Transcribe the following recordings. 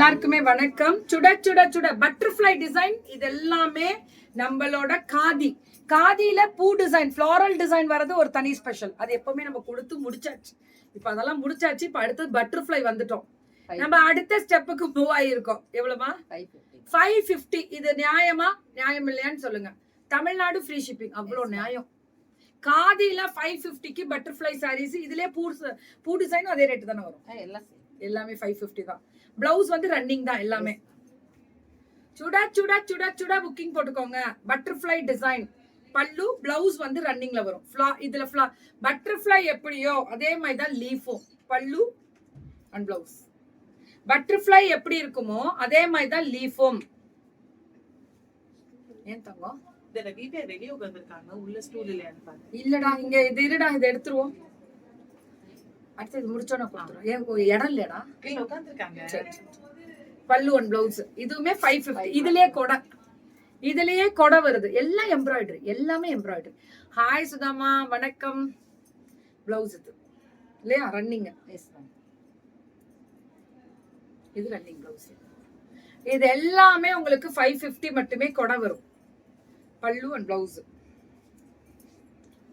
எல்லாருக்குமே வணக்கம். சுட சுட சுட பட்டர்ஃப்ளை டிசைன் இது எல்லாமே நம்மளோட காதி. காதியில பூ டிசைன் ஃப்ளாரல் டிசைன் வரது ஒரு தனி ஸ்பெஷல் அது எப்பவுமே நம்ம கொடுத்து முடிச்சாச்சு. இப்ப அதெல்லாம் முடிச்சாச்சு. இப்ப அடுத்தது பட்டர்ஃப்ளை வந்துட்டோம். நம்ம அடுத்த ஸ்டெப்புக்கு மூவ் ஆகியிருக்கோம் எவ்வளவுமா ஃபைவ் ஃபிஃப்டி இது நியாயமா? நியாயம் இல்லையான்னு சொல்லுங்க. தமிழ்நாடு ஃப்ரீ ஷிப்பிங் அவ்வளோ நியாயம். காதியில ஃபைவ் ஃபிஃப்டிக்கு பட்டர்ஃப்ளை சாரீஸ் இதுலயே பூ பூ டிசைனும் அதே ரேட்டு தானே வரும். எல்லாம். எல்லாமே ஃபைவ் ஃபிஃப்டி தான். பிளவுஸ் வந்து ரன்னிங் தான் எல்லாமே. சுடா சுடா சுடா சுடா புக்கிங் போட்டுக்கோங்க. பட்டர்ஃப்ளை டிசைன் பல்லு பிளவுஸ் வந்து ரன்னிங்ல வரும். ஃப்ளா இதுல ஃப்ளா பட்டர்ஃப்ளை எப்படியோ அதே மாதிரி தான் லீஃபும் பல்லு அண்ட் பிளவுஸ் பட்டர்ஃப்ளை எப்படி இருக்குமோ அதே மாதிரி தான் லீஃபும் ஏன் தங்கம்? இதுல வீட்டை வெளிய உட்கார்ந்திருக்காங்க. உள்ள ஸ்டூல் இல்லையான்னு பாருங்க. இல்லடா இங்க இது இருடா இதை எடுத்துருவோம். அடுத்து இது முடிச்சோன்னா கொடுத்துரும் ஏன் இடம் சரி. பல்லு ஒன் பிளவுஸ் இதுவுமே ஃபைவ் ஃபிஃப்டி இதுலயே கொடை. இதுலயே கொடை வருது. எல்லாம் எம்ப்ராய்டரி எல்லாமே எம்ப்ராய்டரி ஹாய் சுதாமா. வணக்கம். பிளவுஸ் இது. இல்லையா? ரன்னிங் இது ரன்னிங் பிளவுஸ் இது எல்லாமே உங்களுக்கு ஃபைவ் ஃபிஃப்டி மட்டுமே கொடை வரும். Pallu and blouse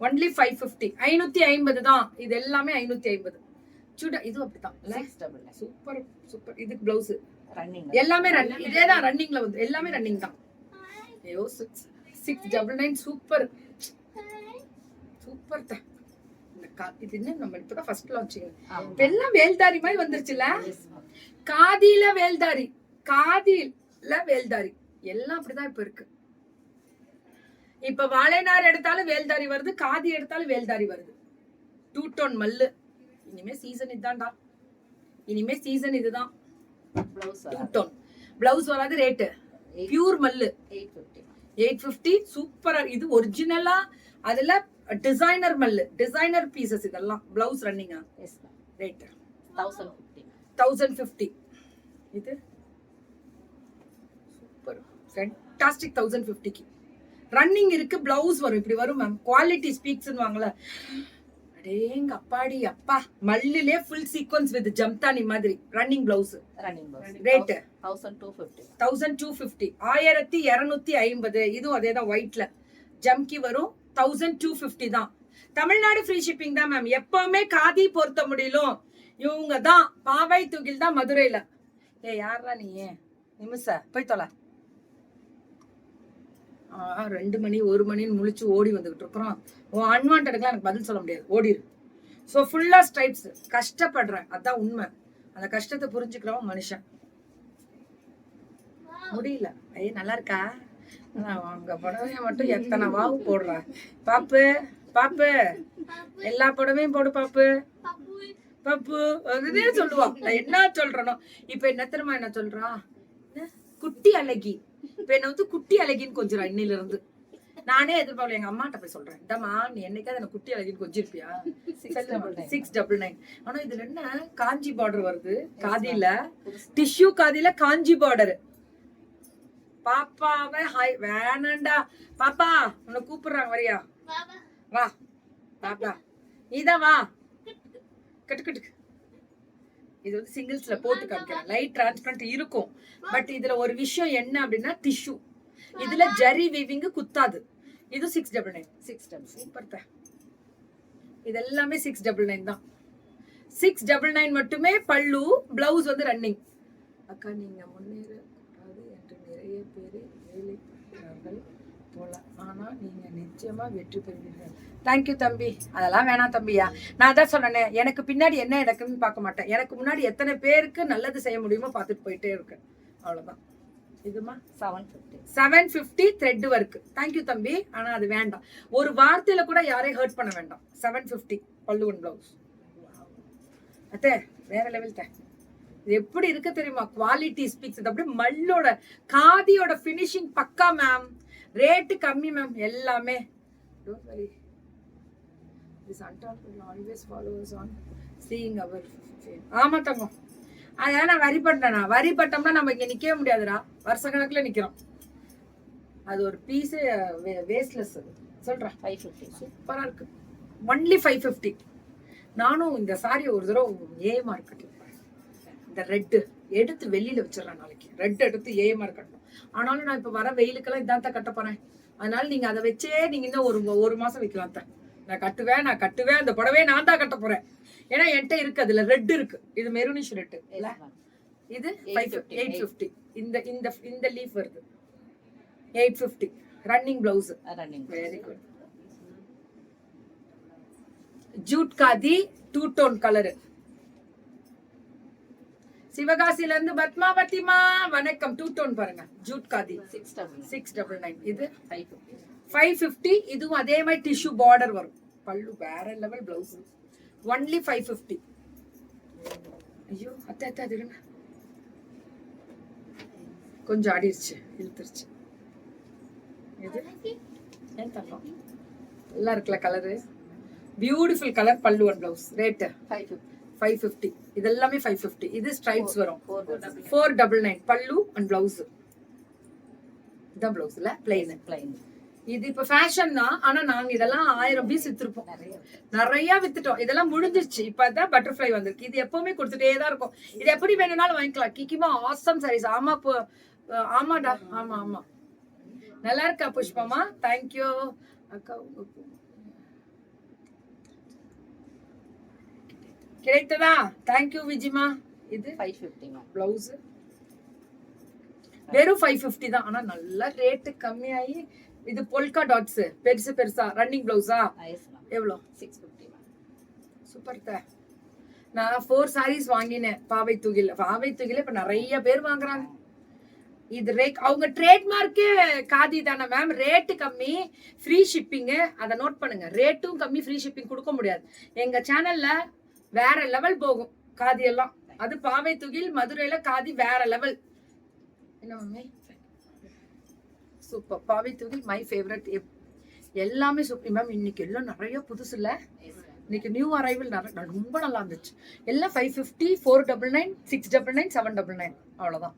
only five fifty ஐநூத்தி ஐம்பது தான். இது எல்லாமே ஐநூத்தி ஐம்பது. சுட இது அப்படிதான் six double nine super super இதுக்கு பிளவுஸ் ரன்னிங் எல்லாமே ரன்னிங் இதே தான் ரன்னிங்ல வந்து. எல்லாமே ரன்னிங் தான். ஐயோ six six double nine super super தான். இது என்ன? நம்ம இப்பதான் ஃபர்ஸ்ட் லான்ச்சிங் இப்ப எல்லாம் வேல்தாரி மாதிரி வந்துருச்சுல காதியில வேல்தாரி. காதியில வேல்தாரி. எல்லாம் அப்படிதான் இப்ப இருக்கு. இப்ப வாழைநார் எடுத்தாலும் வேல்தாரி வருது காதி எடுத்தாலும் வேல்தாரி வருது. டூ டோன் மல்லு. இனிமே சீசன் இதுதான்டா. இனிமே சீசன் இதுதான். டூ டோன் பிளவுஸ் வராது ரேட்டு பியூர் மல்லு. எயிட் ஃபிஃப்டி எயிட் ஃபிஃப்டி சூப்பரா இது ஒரிஜினலா அதுல டிசைனர் மல்லு. டிசைனர் பீசஸ் இதெல்லாம். Blouse ரன்னிங்கா rate thousand fifty thousand fifty இது? சூப்பர் ஃபென்டாஸ்டிக் தௌசண்ட் ஃபிஃப்டிக்கு ரன்னிங் இருக்கு பிளவுஸ் வரும். இப்படி வரும் மேம் குவாலிட்டி ஸ்பீக்ஸ்னு வாங்கல. அடேங்க அப்பாடி அப்பா. மல்லிலே ஃபுல் சீக்வன்ஸ் வித் ஜம்தானி மாதிரி. Running blouse running blouse Rate? Thousand two fifty thousand two fifty ஆயிரத்தி இரநூத்தி ஐம்பது. இதுவும் அதே தான் ஒயிட்ல ஜம்கி வரும் தௌசண்ட் டூ ஃபிஃப்டி தான். தமிழ்நாடு ஃப்ரீ ஷிப்பிங் தான் மேம் எப்பவுமே காதி பொருத்த முடியலும் இவங்க தான். பாவை தூக்கில் தான் மதுரையில. ஏ யாரா நீ? நிமிஷ போய் தொலை. ரெண்டு மணி ஒரு மணின்னு முழிச்சு ஓடி வந்துகிட்டு இருக்கிறோம். உன் அன்வான்டடுக்குலாம் எனக்கு பதில் சொல்ல முடியாது. ஓடிரு ஸோ ஃபுல்லா ஸ்ட்ரைப்ஸ் கஷ்டப்படுறேன். அதான் உண்மை. அந்த கஷ்டத்தை புரிஞ்சுக்கிறவன் மனுஷன். முடியல. ஐய நல்லா இருக்கா? ஆனா, உங்க புடவைய மட்டும் எத்தனை வாவு போடுற? பாப்பு பாப்பு. எல்லா புடவையும் போடு பாப்பு. பாப்பு. அதுதே சொல்லுவா. நான் என்ன சொல்றனோ? இப்ப என்ன தெரியுமா என்ன சொல்றா? என்ன? குட்டி அழகி. இப்ப என்ன வந்து குட்டி அழகின்னு கொஞ்சம் இன்னையில இருந்து நானே எதிர்பார்க்கல எங்க அம்மாட்ட போய் சொல்றேன். இந்தம்மா நீ என்னைக்காவது எனக்கு குட்டி அழகின்னு கொஞ்சிருப்பியா? சிக்ஸ் டபுள் நைன் ஆனா இதுல என்ன? காஞ்சி பார்டர் வருது. காதியில. டிஷ்யூ காதியில காஞ்சி பார்டர் பாப்பாவை ஹாய் வேணாண்டா. பாப்பா உன்னை கூப்பிடுறாங்க வரியா? வா பாப்பா. நீதான் வா. கட்டு கட்டு. இது வந்து சிங்கிள்ஸ்ல போட்டு காமிக்கிறேன். லைட் டிரான்ஸ்பரண்ட் இருக்கும். பட் இதுல ஒரு விஷயம் என்ன அப்படின்னா டிஷ்யூ இதுல ஜரி வீவிங் குத்தாது. இது six double nine six double super தான் இது எல்லாமே சிக்ஸ் டபுள் நைன் தான். சிக்ஸ் டபுள் நைன் மட்டுமே பல்லு பிளவுஸ் வந்து ரன்னிங் அக்கா நீங்க முன்னேற கூடாது என்று நிறைய பேர் ஆனா நீங்க நிச்சயமா வெற்றி பெறுவீர்கள். தேங்க்யூ தம்பி. அதெல்லாம் வேணாம் தம்பியா. நான் அதான் சொன்னேனே எனக்கு பின்னாடி என்ன நடக்குன்னு பார்க்க மாட்டேன். எனக்கு முன்னாடி எத்தனை பேருக்கு நல்லது செய்ய முடியுமோ பார்த்துட்டு போயிட்டே இருக்கேன் அவ்வளவுதான். இதுமா seven fifty seven fifty thread work thank you தம்பி. ஆனா அது வேண்டாம். ஒரு வார்த்தையில கூட யாரையும் ஹர்ட் பண்ண வேண்டாம். செவன் ஃபிஃப்டி பல்லுவன் பிளவுஸ் அத்தே வேற லெவல் தே. இது எப்படி இருக்கு தெரியுமா? குவாலிட்டி ஸ்பீக்ஸ் இது அப்படியே மல்லோட காதியோட ஃபினிஷிங் பக்கா மேம் ரேட்டு கம்மி மேம் எல்லாமே. Don't worry this until always followers on seeing our ஆமா தங்கம். அதான் நான் வரி பண்ணேனா வரி பட்டோம்னா நம்ம இங்க நிக்கவே முடியாதுடா. வருஷ கணக்குல நிக்கிறோம். அது ஒரு பீஸே வேஸ்ட்லெஸ் அது. சொல்றேன் ஃபைவ் ஃபிஃப்டி சூப்பரா இருக்கு. ஒன்லி ஃபைவ் ஃபிஃப்டி நானும் இந்த சாரி ஒரு தடவை ஏ மார்க்கெட்டில் இந்த ரெட்டு எடுத்து வெளியில வச்சிடலாம் நாளைக்கு. ரெட் எடுத்து ஏஎம்ஆர் கட்டணும் ஆனாலும் நான் இப்ப வர வெயிலுக்கெல்லாம் இதான் தான் கட்ட போறேன். அதனால நீங்க அதை வச்சே நீங்க இன்னும் ஒரு ஒரு மாசம் வைக்கலாம் தான் நான் கட்டுவேன் நான் கட்டுவேன் அந்த புடவையே நான் தான் கட்ட போறேன். ஏன்னா என்கிட்ட இருக்கு அதுல ரெட் இருக்கு. இது மெரூனிஷ் ரெட் இது எயிட் ஃபிஃப்டி இந்த இந்த இந்த லீஃப் வருது. Eight fifty running blouse running very good jute khadi two tone colour சிவகாசில இருந்து பத்மாவதிமா வணக்கம். டூ டோன் பாருங்க. Jute khadi. Six double six double nine இது ஃபைவ் ஃபிஃப்டி இதுவும் அதே மாதிரி டிஷ்யூ பார்டர் வரும். பல்லு வேற level blouse only five fifty ஐயோ அத்தை அத்தை அது இருங்க. கொஞ்சம் ஆடிருச்சு இழுத்துருச்சு. இது? ஏன் தப்போம் நல்லா இருக்குல்ல colour beautiful colour pallu one blouse rate five fifty five fifty இது எல்லாமே ஃபைவ் ஃபிஃப்டி இது ஸ்ட்ரைப்ஸ் வரும் four double nine pallu and blouse இதான் பிளவுஸ்ல பிளைன் பிளைன் இது இப்ப ஃபேஷன் தான் ஆனா நாங்க இதெல்லாம் ஆயிரம் பீஸ் வித்திருப்போம். நிறைய வித்துட்டோம். இதெல்லாம் முடிஞ்சிருச்சு. இப்பதான் பட்டர்ஃப்ளை வந்திருக்கு. இது எப்பவுமே கொடுத்துட்டே தான் இருக்கும். இது எப்படி வேணும்னாலும் வாங்கிக்கலாம். கிக்கிமா ஆசம் சாரீஸ் ஆமா ஆமாடா. ஆமா ஆமா. நல்லா இருக்கா புஷ்பமா தேங்க்யூ அக்கா உங்க கிடைத்ததா? தேங்க்யூ விஜிமா. இது ஃபைவ் ஃபிஃப்டி மேம் பிளவுஸ் வெறும் ஃபைவ் ஃபிஃப்டி தான். ஆனா நல்ல ரேட்டு கம்மியாகி இது பொல்கா டாட்ஸ் பெருசு பெருசா ரன்னிங் பிளவுஸா எவ்வளோ? சிக்ஸ் ஃபிஃப்டி சூப்பர் த நான் ஃபோர் சாரீஸ் வாங்கினேன் பாவை தூகில. பாவை தூகில இப்ப நிறைய பேர் வாங்குறாங்க. இது ரேக் அவங்க ட்ரேட்மார்க்கே காதி தானே மேம் ரேட்டு கம்மி ஃப்ரீ ஷிப்பிங்கு அதை நோட் பண்ணுங்க. ரேட்டும் கம்மி ஃப்ரீ ஷிப்பிங் கொடுக்க முடியாது. எங்க சேனல்ல வேற லெவல் போகும் காதி எல்லாம். அது பாவை துகில் மதுரையில காதி வேற லெவல் என்ன மம்மி? சூப்பர் பாவை துகில் மை ஃபேவரட் எல்லாமே சூப்பர் மேம் இன்னைக்கு எல்லாம் நிறைய புதுசு இல்லை. இன்னைக்கு நியூ அரைவல் நிறைய ரொம்ப நல்லா இருந்துச்சு. எல்லாம் five fifty four double nine six double nine seven double nine அவ்வளோதான்